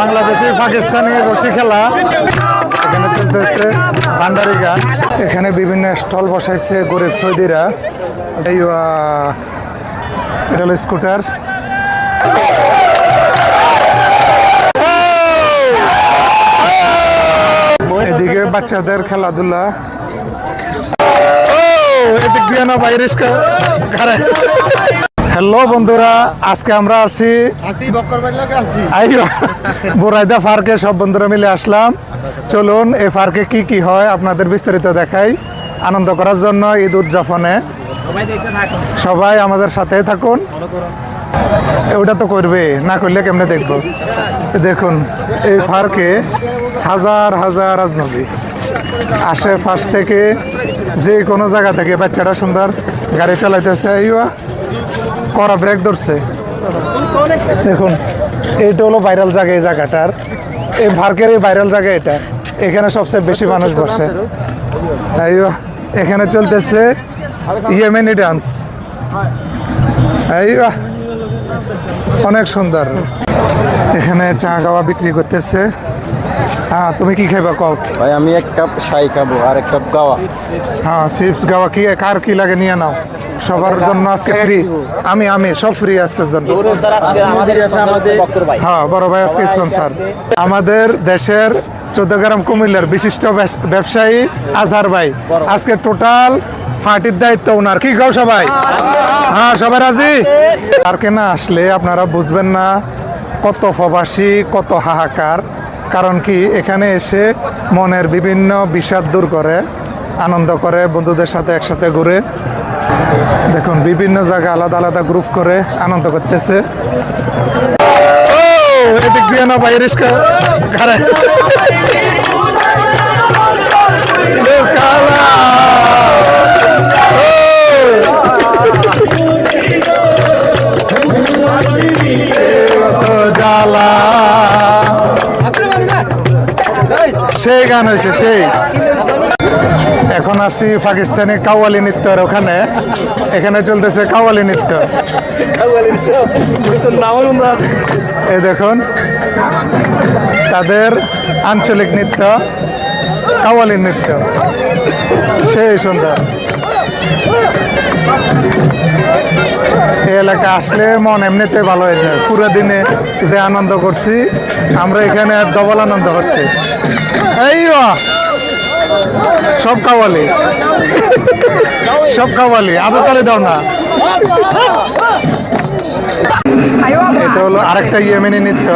বাংলাদেশি পাকিস্তানি রশি খেলা। এখানে চলতেছে ভান্ডারি গান এখানে বিভিন্ন স্টল বসাইছে গরিব সৌদিরা। এই এটা স্কুটার। এদিকে বাচ্চাদের খেলাধুলা। এদিক দিয়ে না বাইরে হ্যালো বন্ধুরা আজকে আমরা আছি বোরাইদা পার্কে সব বন্ধুরা মিলে আসলাম। চলুন এই পার্কে কি কি হয় আপনাদের বিস্তারিত দেখাই। আনন্দ করার জন্য ঈদ উদযাপনে। সবাই আমাদের সাথে থাকুন। ওটা তো করবে না করলে কেমনে দেখব? দেখুন এই পার্কে হাজার হাজার আজনবী আশেপাশ থেকে যে কোনো জায়গা থেকে বাচ্চারা সুন্দর গাড়ি চালাইতেছে আইয়া। করা ব্রেক ধরছে। দেখুন এইটা হলো ভাইরাল জায়গা এই জায়গাটার। এই পার্কের এই ভাইরাল জায়গা এটা। এখানে সবচেয়ে বেশি মানুষ বসে। আইও এখানে চলতেছে ইয়েমেনি ডান্স অনেক সুন্দর। এখানে চা গাওয়া বিক্রি করতেছে। হ্যাঁ তুমি কি খাইবা কও? ভাই আমি এক কাপ শাই খাব আর এক কাপ গাওয়া। হ্যাঁ চিপস গাওয়া কি কার কি লাগে নিয়ে নাও। সবার জন্য আজকে ফ্রি আমি আমি, সব ফ্রি আজকের জন্য। হ্যাঁ বড় ভাই আজকে স্পন্সার আমাদের দেশের চোদ্দ গ্রাম কুমিল্লার বিশিষ্ট ব্যবস- ব্যবসায়ী আজহার ভাই। আজকে টোটাল পার্টির দায়িত্ব ওনার। কি গাও সবাই? হ্যাঁ সবাই রাজি? পার্কে না আসলে আপনারা বুঝবেন না কত প্রবাসী, কত হাহাকার। কারণ কি, এখানে এসে মনের বিভিন্ন বিষাদ দূর করে, আনন্দ করে, বন্ধুদের সাথে একসাথে ঘুরে দেখুন বিভিন্ন জায়গায় আলাদা আলাদা গ্রুপ করে আনন্দ করতেছে। সেই গান হয়েছে সেই। এখন আছি পাকিস্তানি কাওয়ালি নৃত্যের ওখানে। এখানে চলতেছে কাওয়ালি নৃত্য। এই দেখুন তাদের আঞ্চলিক নৃত্য কাওয়ালি নৃত্য। সেই সুন্দর। এই এলাকা আসলে মন এমনিতে ভালো হয়ে যায়। পুরো দিনে যে আনন্দ করছি আমরা এখানে আর ডবল আনন্দ হচ্ছে। এই! সব কাওয়ালি। সব কাওয়ালি আবার তালে দাও না। এটা হলো আরেকটা ইয়েমেনি নৃত্য।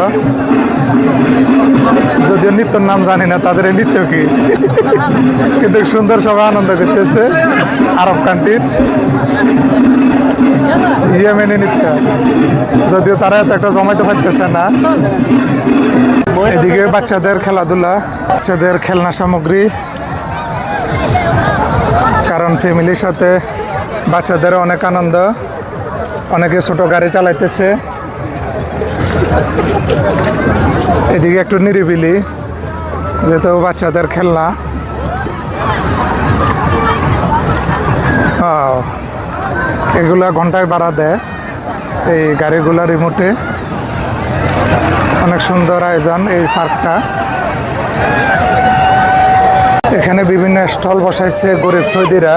যদিও নৃত্যর নাম জানি না, তাদের এই নৃত্য কি? কিন্তু সুন্দর সবাই আনন্দ করতেছে, আরব কান্ট্রির ইয়েমেনি নৃত্য। যদিও তারা এত একটা জমাইতে পারতেছে না। এদিকে বাচ্চাদের খেলাধুলা, বাচ্চাদের খেলনা সামগ্রী ফ্যামিলির সাথে বাচ্চাদের অনেক আনন্দ। অনেকে ছোট গাড়ি চালাইতেছে। এদিকে একটু নিরিবিলি, যেহেতু বাচ্চাদের খেলনা। এগুলা ঘন্টায় বাড়া দেয় এই গাড়িগুলা রিমোটে। অনেক সুন্দর আয়োজন এই পার্কটা। এখানে বিভিন্ন স্টল বসাইছে গরিব সৌদিরা,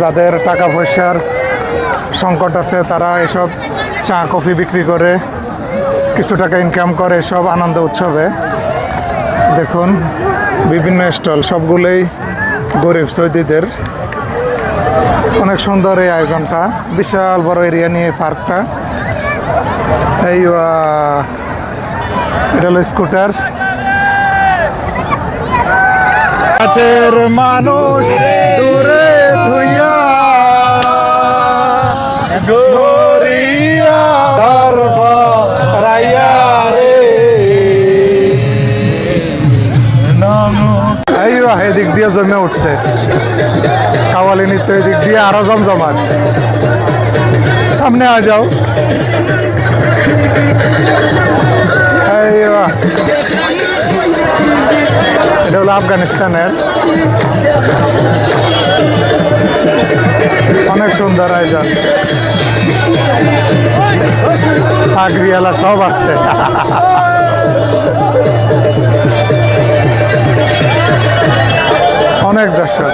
যাদের টাকা পয়সার সংকট আছে, তারা এসব চা, কফি বিক্রি করে, কিছু টাকা ইনকাম করে সব আনন্দ উৎসবে। দেখুন, বিভিন্ন স্টল, সবগুলোই গরিব সৌদিদের। অনেক সুন্দর এই আয়োজনটা, বিশাল বড় এরিয়া নিয়ে পার্কটা। এই এটা হলো স্কুটার। কাছের মানুষ দূরে ধুইয়া গরিয়া দর্ব রাইয়া রে এই বাহ, এদিক দিয়ে জমে উঠছে। কাওয়ালি নৃত্য এদিক দিয়ে আরও জমজমাট। সামনে আ যাও। এই বাহ। এটা হলো আফগানিস্তানের। অনেক সুন্দর আয়োজন। আগ্রিয়ালা সব আছে। অনেক দর্শক।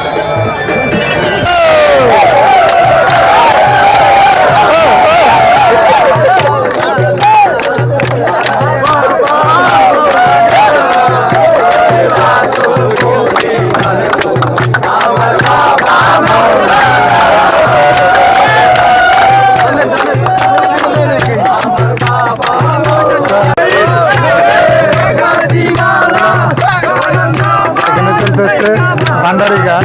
ভান্ডারি গান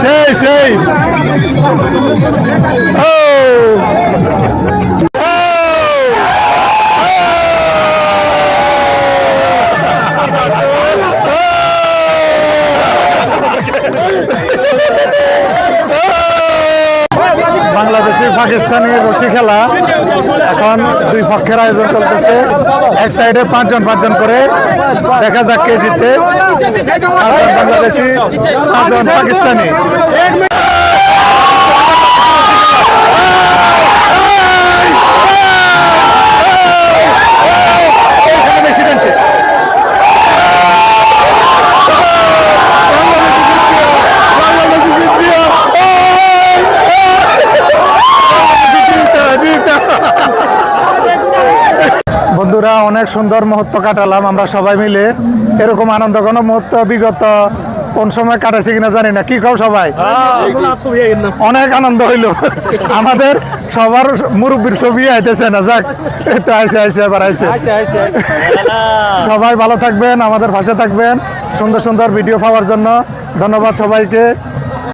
সেই সেই ও বাংলাদেশি পাকিস্তানি রশি খেলা। এখন দুই পক্ষের আয়োজন চলতেছে। এক সাইডে পাঁচজন পাঁচজন করে দেখা যাক কে জিতে পাঁচজন বাংলাদেশি, পাঁচজন পাকিস্তানি এখানে বেশি টানছে। বাংলাদেশি জিতবে। জিতা, জিতা। বন্ধুরা অনেক সুন্দর মুহূর্ত কাটালাম আমরা সবাই মিলে। এরকম আনন্দ কোনো মুহূর্ত বিগত কোন সময় কাটাছি কিনা জানি না। কি খাও সবাই? অনেক আনন্দ হইল। আমাদের সবার মুরব্বীর ছবি আইতেছে না যাক। তো আইসে আইসে এবার আইসে সবাই ভালো থাকবেন আমাদের পাশে থাকবেন। সুন্দর সুন্দর ভিডিও পাওয়ার জন্য ধন্যবাদ সবাইকে।